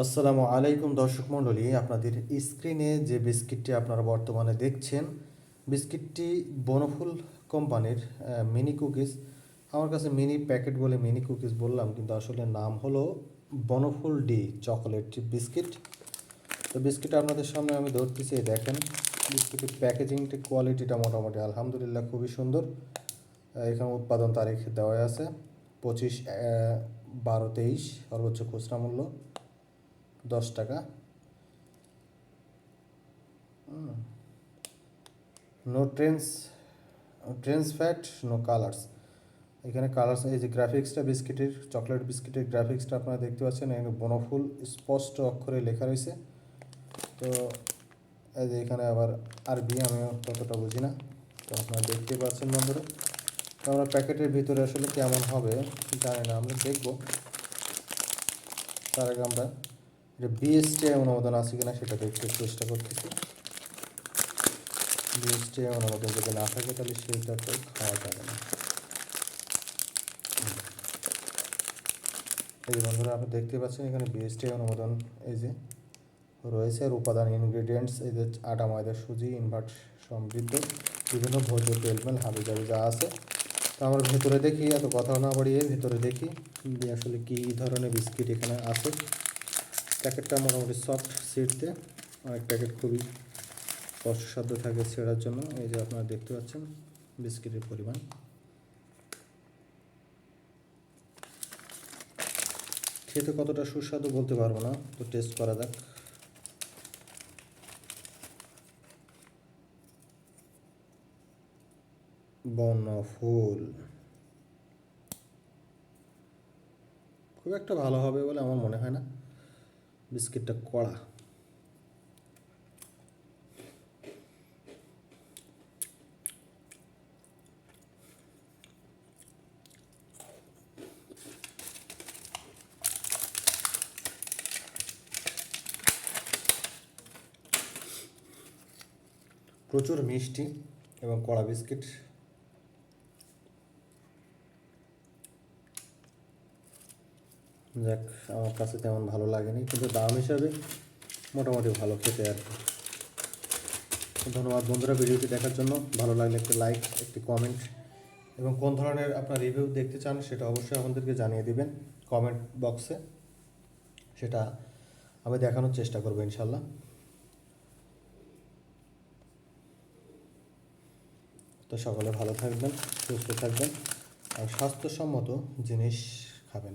আসসালামু আলাইকুম দর্শক মণ্ডলী, আপনাদের স্ক্রিনে যে বিস্কিটটি আপনারা বর্তমানে দেখছেন, বিস্কিটটি বনফুল কোম্পানির মিনি কুকিজ। আমার কাছে মিনি প্যাকেট বলে মিনি কুকিজ বললাম, কিন্তু আসলে নাম হলো বনফুল ডি চকোলেট বিস্কিট। তো বিস্কিট আপনাদের সামনে আমি ধরতেছি দেখেন, বিস্কিটের প্যাকেজিংটি, কোয়ালিটিটা মোটামুটি আলহামদুলিল্লাহ খুবই সুন্দর। এখানে উৎপাদন তারিখ দেওয়া আছে পঁচিশ বারো তেইশ, সর্বোচ্চ খুচরা মূল্য। দশ টাকা। No trans trans fat no colours এখানে কালার্স এই যে গ্রাফিক্সটা বিস্কিটের চকলেট বিস্কিটের গ্রাফিক্সটা আপনারা দেখতে পাচ্ছেন, এখানে বনফুল স্পষ্ট অক্ষরে লেখা রয়েছে। তো এই যে এখানে আবার আরবি, আমিও ততটা বুঝি না। তো আপনারা দেখতে পাচ্ছেন বন্ধুরা। তো আমরা প্যাকেটের ভিতরে আসলে কেমন হবে জানি না, আমরা দেখব। তার আগে আমরা এটা বিএসটি অনুমোদন আছে কিনা সেটা দেখতে চেষ্টা করতেছি। বিএসটি অনুমোদন যদি না থাকে তাহলে সেটা তো খাওয়া যাবে না। এই যে বন্ধুরা, আপনি দেখতে পাচ্ছেন এখানে বিএসটি অনুমোদন, এই যে রয়েছে আর উপাদান ইনগ্রিডিয়েন্টস এই যে আটা, ময়দা, সুজি ইনভার্ট সমৃদ্ধ, বিভিন্ন ভোজ্য তেলমেল হাবি জাবি যা আছে। তো আমরা ভেতরে দেখি, এত কথা না বাড়িয়ে ভেতরে দেখি যে আসলে কী ধরনের বিস্কিট এখানে আছে। প্যাকেটটা মোটামুটি সফট সিটতে অনেক প্যাকেট খুবই কষ্টসাধ্য থাকে ছেঁড়ার জন্য। এই যে আপনারা দেখতে পাচ্ছেন, বিস্কিটের পরিমাণ। খেতে কতটা সুস্বাদু বলতে পারব না, তো টেস্ট করা যাক। বনফুল। খুব একটা ভালো হবে বলে আমার মনে হয় না। বিস্কিটটা কড়া প্রচুর মিষ্টি এবং কড়া বিস্কিট যাক, আমার কাছে তেমন ভালো লাগেনি, কিন্তু দাম হিসাবে মোটামুটি ভালো খেতে আর কি। ধন্যবাদ বন্ধুরা ভিডিওটি দেখার জন্য। ভালো লাগলে একটি লাইক একটি কমেন্ট এবং কোন ধরনের আপনার রিভিউ দেখতে চান সেটা অবশ্যই আমাদেরকে জানিয়ে দিবেন কমেন্ট বক্সে সেটা আমি দেখানোর চেষ্টা করব ইনশাল্লাহ তো সকলে ভালো থাকবেন, সুস্থ থাকবেন, আর স্বাস্থ্যসম্মত জিনিস খাবেন।